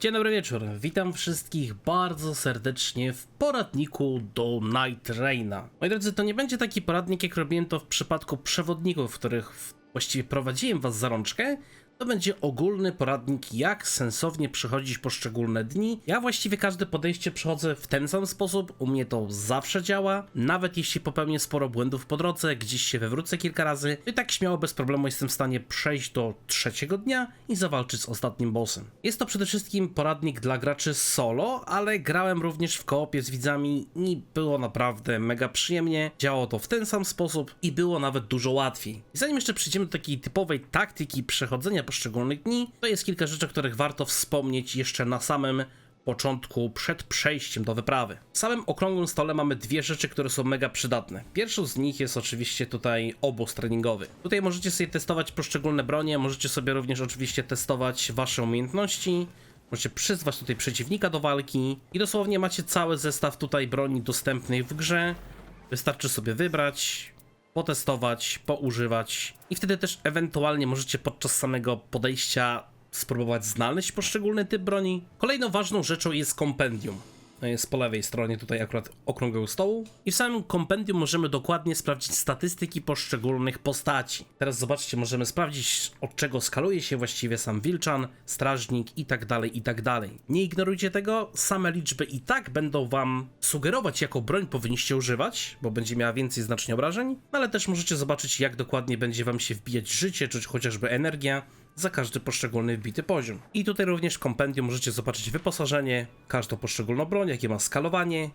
Dzień dobry wieczór. Witam wszystkich bardzo serdecznie w poradniku do Night Raina. Moi drodzy, to nie będzie taki poradnik, jak robiłem to w przypadku przewodników, w których właściwie prowadziłem was za rączkę. To będzie ogólny poradnik, jak sensownie przechodzić poszczególne dni. Ja właściwie każde podejście przechodzę w ten sam sposób. U mnie to zawsze działa. Nawet jeśli popełnię sporo błędów po drodze, gdzieś się wywrócę kilka razy, i tak śmiało, bez problemu jestem w stanie przejść do trzeciego dnia i zawalczyć z ostatnim bossem. Jest to przede wszystkim poradnik dla graczy solo, ale grałem również w koopie z widzami i było naprawdę mega przyjemnie. Działało to w ten sam sposób i było nawet dużo łatwiej. Zanim jeszcze przejdziemy do takiej typowej taktyki przechodzenia poszczególnych dni, to jest kilka rzeczy, o których warto wspomnieć jeszcze na samym początku, przed przejściem do wyprawy. W samym okrągłym stole mamy dwie rzeczy, które są mega przydatne. Pierwszą z nich jest oczywiście tutaj obóz treningowy. Tutaj możecie sobie testować poszczególne bronie, możecie sobie również oczywiście testować wasze umiejętności. Możecie przyzwać tutaj przeciwnika do walki i dosłownie macie cały zestaw tutaj broni dostępnych w grze. Wystarczy sobie wybrać, potestować, poużywać i wtedy też ewentualnie możecie podczas samego podejścia spróbować znaleźć poszczególny typ broni. Kolejną ważną rzeczą jest kompendium. To jest po lewej stronie tutaj akurat okrągłego stołu. I w samym kompendium możemy dokładnie sprawdzić statystyki poszczególnych postaci. Teraz zobaczcie, możemy sprawdzić od czego skaluje się właściwie sam Wilczan, strażnik i tak dalej, i tak dalej. Nie ignorujcie tego, same liczby i tak będą wam sugerować jaką broń powinniście używać, bo będzie miała więcej znacznie obrażeń, ale też możecie zobaczyć jak dokładnie będzie wam się wbijać życie, czy chociażby energia, za każdy poszczególny wbity poziom. I tutaj również w kompendium możecie zobaczyć wyposażenie, każdą poszczególną broń, jakie ma skalowanie,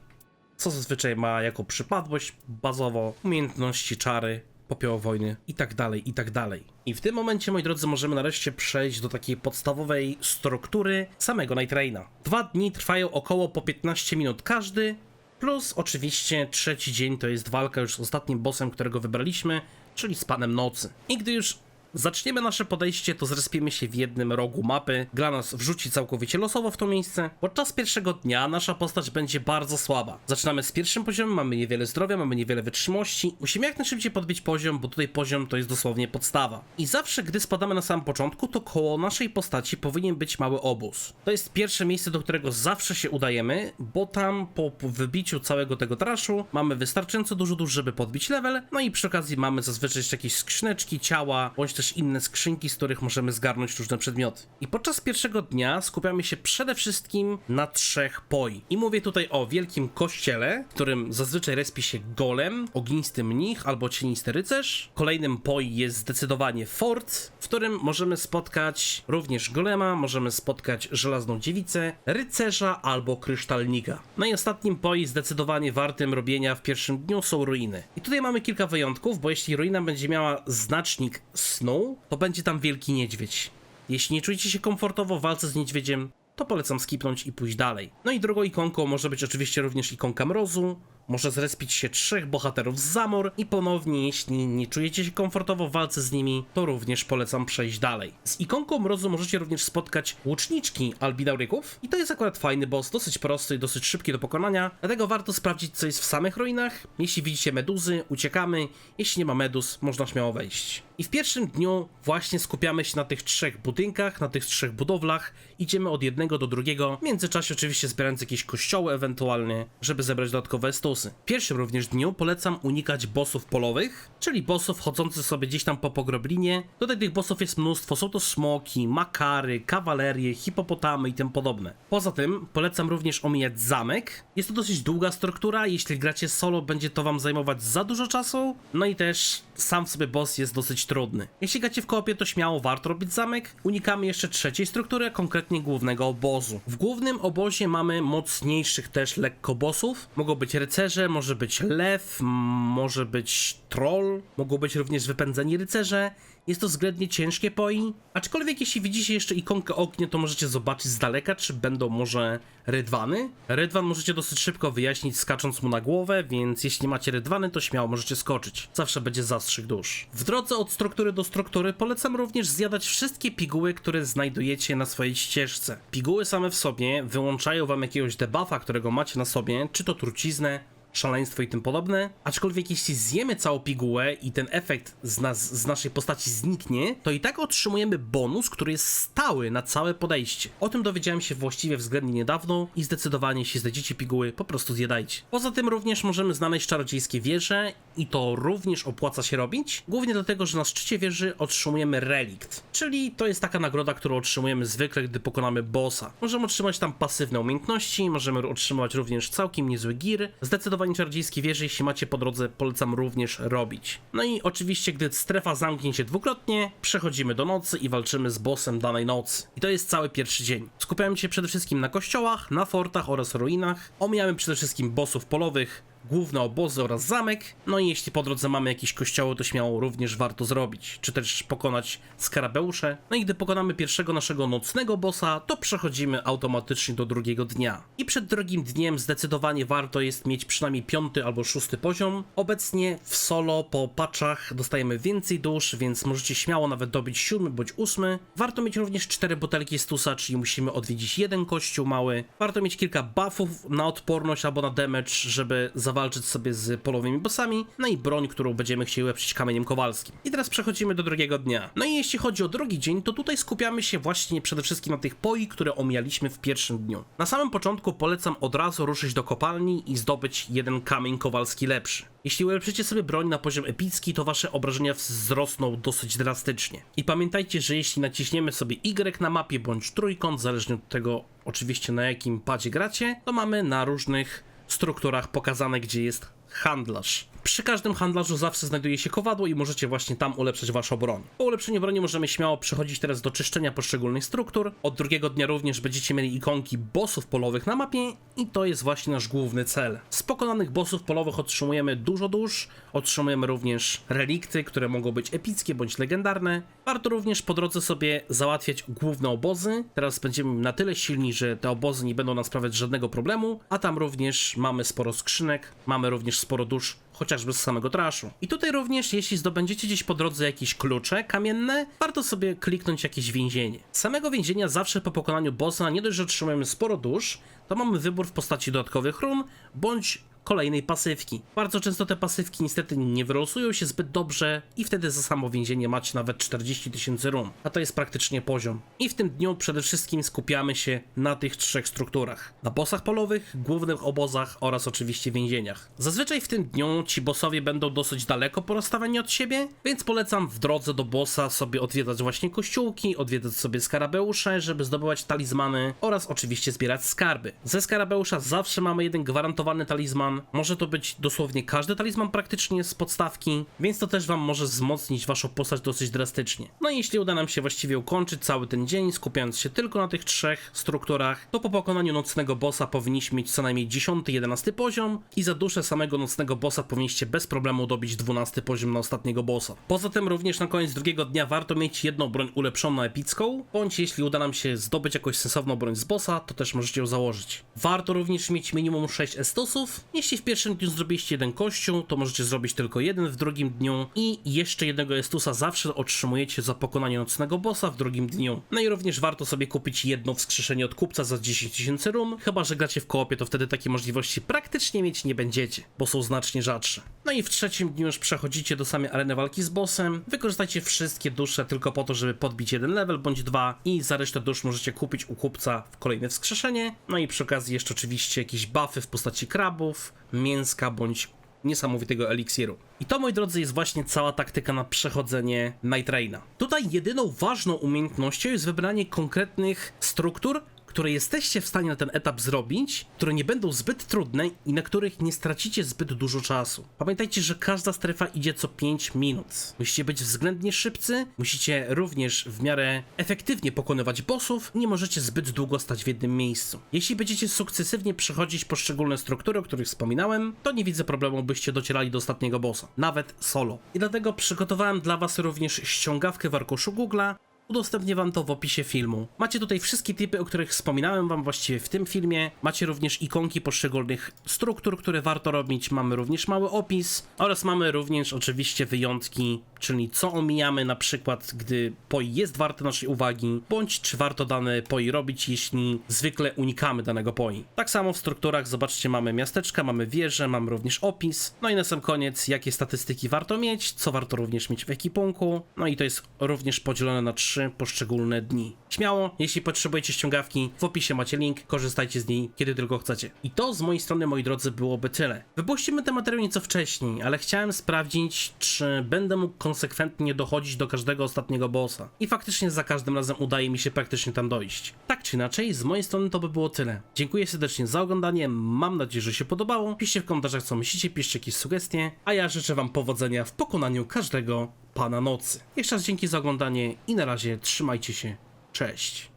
co zazwyczaj ma jako przypadłość bazowo, umiejętności, czary, popioł wojny i tak dalej, i tak dalej. I w tym momencie, moi drodzy, możemy nareszcie przejść do takiej podstawowej struktury samego Night Raina. Dwa dni trwają około po 15 minut każdy, plus oczywiście trzeci dzień to jest walka już z ostatnim bossem, którego wybraliśmy, czyli z Panem Nocy. I gdy już Zaczniemy nasze podejście, to zrespiemy się w jednym rogu mapy. Gra nas wrzuci całkowicie losowo w to miejsce. Podczas pierwszego dnia nasza postać będzie bardzo słaba. Zaczynamy z pierwszym poziomem, mamy niewiele zdrowia, mamy niewiele wytrzymałości. Musimy jak najszybciej podbić poziom, bo tutaj poziom to jest dosłownie podstawa. I zawsze, gdy spadamy na samym początku, to koło naszej postaci powinien być mały obóz. To jest pierwsze miejsce, do którego zawsze się udajemy, bo tam po wybiciu całego tego traszu mamy wystarczająco dużo dusz, żeby podbić level, no i przy okazji mamy zazwyczaj jeszcze jakieś skrzyneczki, ciała, bądź też inne skrzynki, z których możemy zgarnąć różne przedmioty. I podczas pierwszego dnia skupiamy się przede wszystkim na trzech poi. I mówię tutaj o wielkim kościele, którym zazwyczaj respi się golem, ognisty mnich albo cienisty rycerz. Kolejnym poi jest zdecydowanie fort, którym możemy spotkać również golema, możemy spotkać żelazną dziewicę, rycerza albo kryształnika. No i ostatnim poi zdecydowanie wartym robienia w pierwszym dniu są ruiny. I tutaj mamy kilka wyjątków, bo jeśli ruina będzie miała znacznik snu, to będzie tam wielki niedźwiedź. Jeśli nie czujecie się komfortowo w walce z niedźwiedziem, to polecam skipnąć i pójść dalej. No i drugą ikonką może być oczywiście również ikonka mrozu. Może zrespić się trzech bohaterów z Zamor i ponownie, jeśli nie czujecie się komfortowo w walce z nimi, to również polecam przejść dalej. Z ikonką mrozu możecie również spotkać łuczniczki albinauryków i to jest akurat fajny boss, dosyć prosty i dosyć szybki do pokonania, dlatego warto sprawdzić co jest w samych ruinach. Jeśli widzicie meduzy, uciekamy, jeśli nie ma meduz, można śmiało wejść. I w pierwszym dniu właśnie skupiamy się na tych trzech budynkach, na tych trzech budowlach, idziemy od jednego do drugiego, w międzyczasie oczywiście zbierając jakieś kościoły ewentualnie, żeby zebrać dodatkowe stusy. W pierwszym również dniu polecam unikać bossów polowych, czyli bossów chodzących sobie gdzieś tam po pogroblinie. Tutaj tych bossów jest mnóstwo, są to smoki, makary, kawalerie, hipopotamy i tym podobne. Poza tym polecam również omijać zamek. Jest to dosyć długa struktura, jeśli gracie solo będzie to wam zajmować za dużo czasu, no i też sam w sobie boss jest dosyć trudny. Jeśli gracie w koopie, to śmiało warto robić zamek. Unikamy jeszcze trzeciej struktury, konkretnie głównego obozu. W głównym obozie mamy mocniejszych też lekko bossów. Mogą być rycerze, może być lew, może być troll, mogą być również wypędzeni rycerze. Jest to względnie ciężkie poi, aczkolwiek jeśli widzicie jeszcze ikonkę ognia, to możecie zobaczyć z daleka, czy będą może rydwany. Rydwan możecie dosyć szybko wyjaśnić skacząc mu na głowę, więc jeśli macie rydwany, to śmiało możecie skoczyć. Zawsze będzie zastrzyk dusz. W drodze od struktury do struktury polecam również zjadać wszystkie piguły, które znajdujecie na swojej ścieżce. Piguły same w sobie wyłączają wam jakiegoś debuffa, którego macie na sobie, czy to truciznę, szaleństwo i tym podobne. Aczkolwiek jeśli zjemy całą pigułę i ten efekt z, nas, z naszej postaci zniknie, to i tak otrzymujemy bonus, który jest stały na całe podejście. O tym dowiedziałem się właściwie względnie niedawno i zdecydowanie jeśli znajdziecie piguły, po prostu zjadajcie. Poza tym również możemy znaleźć czarodziejskie wieże i to również opłaca się robić, głównie dlatego, że na szczycie wieży otrzymujemy relikt, czyli to jest taka nagroda, którą otrzymujemy zwykle, gdy pokonamy bossa. Możemy otrzymać tam pasywne umiejętności, możemy otrzymać również całkiem niezły gear. Zdecydowanie czarodziejskie wieże, jeśli macie po drodze, polecam również robić. No i oczywiście, gdy strefa zamknie się dwukrotnie, przechodzimy do nocy i walczymy z bossem danej nocy. I to jest cały pierwszy dzień. Skupiamy się przede wszystkim na kościołach, na fortach oraz ruinach. Omijamy przede wszystkim bossów polowych, główne obozy oraz zamek. No i jeśli po drodze mamy jakieś kościoły, to śmiało również warto zrobić, czy też pokonać skarabeusze. No i gdy pokonamy pierwszego naszego nocnego bossa, to przechodzimy automatycznie do drugiego dnia. I przed drugim dniem zdecydowanie warto jest mieć przynajmniej piąty albo szósty poziom. Obecnie w solo po patchach dostajemy więcej dusz, więc możecie śmiało nawet dobić siódmy bądź ósmy. Warto mieć również cztery butelki stusa, czyli musimy odwiedzić jeden kościół mały. Warto mieć kilka buffów na odporność albo na damage, żeby zawalczyć sobie z polowymi bossami. No i broń, którą będziemy chcieli ulepszyć kamieniem kowalskim. I teraz przechodzimy do drugiego dnia. No i jeśli chodzi o drugi dzień, to tutaj skupiamy się właśnie przede wszystkim na tych poi, które omijaliśmy w pierwszym dniu. Na samym początku polecam od razu ruszyć do kopalni i zdobyć jeden kamień kowalski lepszy. Jeśli ulepszycie sobie broń na poziom epicki, to wasze obrażenia wzrosną dosyć drastycznie. I pamiętajcie, że jeśli naciśniemy sobie Y na mapie bądź trójkąt, zależnie od tego oczywiście na jakim padzie gracie, to mamy na różnych strukturach pokazane, gdzie jest handlarz. Przy każdym handlarzu zawsze znajduje się kowadło i możecie właśnie tam ulepszyć waszą broń. Po ulepszeniu broni możemy śmiało przechodzić teraz do czyszczenia poszczególnych struktur. Od drugiego dnia również będziecie mieli ikonki bossów polowych na mapie i to jest właśnie nasz główny cel. Z pokonanych bossów polowych otrzymujemy dużo dusz, otrzymujemy również relikty, które mogą być epickie bądź legendarne. Warto również po drodze sobie załatwiać główne obozy. Teraz będziemy na tyle silni, że te obozy nie będą nam sprawiać żadnego problemu, a tam również mamy sporo skrzynek, mamy również sporo dusz chociażby z samego traszu. I tutaj również, jeśli zdobędziecie gdzieś po drodze jakieś klucze kamienne, warto sobie kliknąć jakieś więzienie. Z samego więzienia zawsze po pokonaniu bossa nie dość, że otrzymujemy sporo dusz, to mamy wybór w postaci dodatkowych run, bądź kolejnej pasywki. Bardzo często te pasywki niestety nie wylosują się zbyt dobrze i wtedy za samo więzienie macie nawet 40 tysięcy run, a to jest praktycznie poziom. I w tym dniu przede wszystkim skupiamy się na tych trzech strukturach. Na bossach polowych, głównych obozach oraz oczywiście więzieniach. Zazwyczaj w tym dniu ci bossowie będą dosyć daleko porozstawieni od siebie, więc polecam w drodze do bossa sobie odwiedzać właśnie kościółki, odwiedzać sobie skarabeusze, żeby zdobywać talizmany oraz oczywiście zbierać skarby. Ze skarabeusza zawsze mamy jeden gwarantowany talizman, może to być dosłownie każdy talizman praktycznie z podstawki, więc to też wam może wzmocnić waszą postać dosyć drastycznie. No i jeśli uda nam się właściwie ukończyć cały ten dzień, skupiając się tylko na tych trzech strukturach, to po pokonaniu nocnego bossa powinniśmy mieć co najmniej 10-11 poziom i za duszę samego nocnego bossa powinniście bez problemu dobić 12 poziom na ostatniego bossa. Poza tym również na koniec drugiego dnia warto mieć jedną broń ulepszoną epicką, bądź jeśli uda nam się zdobyć jakąś sensowną broń z bossa, to też możecie ją założyć. Warto również mieć minimum 6 estosów, jeśli w pierwszym dniu zrobiliście jeden kościół, to możecie zrobić tylko jeden w drugim dniu i jeszcze jednego estusa zawsze otrzymujecie za pokonanie nocnego bossa w drugim dniu. No i również warto sobie kupić jedno wskrzeszenie od kupca za 10 tysięcy rum, chyba że gracie w koopie, to wtedy takiej możliwości praktycznie mieć nie będziecie, bo są znacznie rzadsze. No i w trzecim dniu już przechodzicie do samej areny walki z bossem, wykorzystajcie wszystkie dusze tylko po to, żeby podbić jeden level bądź dwa i za resztę dusz możecie kupić u kupca w kolejne wskrzeszenie. No i przy okazji jeszcze oczywiście jakieś buffy w postaci krabów, mięska bądź niesamowitego eliksiru. I to, moi drodzy, jest właśnie cała taktyka na przechodzenie Night Raina. Tutaj jedyną ważną umiejętnością jest wybranie konkretnych struktur, które jesteście w stanie na ten etap zrobić, które nie będą zbyt trudne i na których nie stracicie zbyt dużo czasu. Pamiętajcie, że każda strefa idzie co 5 minut. Musicie być względnie szybcy, musicie również w miarę efektywnie pokonywać bossów, nie możecie zbyt długo stać w jednym miejscu. Jeśli będziecie sukcesywnie przechodzić poszczególne struktury, o których wspominałem, to nie widzę problemu, byście docierali do ostatniego bossa, nawet solo. I dlatego przygotowałem dla was również ściągawkę w arkuszu Google'a, Udostępnię wam to w opisie filmu. Macie tutaj wszystkie typy, o których wspominałem wam właściwie w tym filmie. Macie również ikonki poszczególnych struktur, które warto robić. Mamy również mały opis oraz mamy również oczywiście wyjątki czyli co omijamy na przykład, gdy poi jest warte naszej uwagi, bądź czy warto dane poi robić, jeśli zwykle unikamy danego poi. Tak samo w strukturach, zobaczcie, mamy miasteczka, mamy wieże, mamy również opis, no i na sam koniec, jakie statystyki warto mieć, co warto również mieć w ekipunku, no i to jest również podzielone na trzy poszczególne dni. Śmiało, jeśli potrzebujecie ściągawki, w opisie macie link, korzystajcie z niej kiedy tylko chcecie. I to z mojej strony, moi drodzy, byłoby tyle. Wypuścimy ten materiał nieco wcześniej, ale chciałem sprawdzić, czy będę mógł konsekwentnie dochodzić do każdego ostatniego bossa. I faktycznie za każdym razem udaje mi się praktycznie tam dojść. Tak czy inaczej, z mojej strony to by było tyle. Dziękuję serdecznie za oglądanie, mam nadzieję, że się podobało. Piszcie w komentarzach co myślicie, piszcie jakieś sugestie, a ja życzę wam powodzenia w pokonaniu każdego Pana Nocy. Jeszcze raz dzięki za oglądanie i na razie trzymajcie się. Cześć.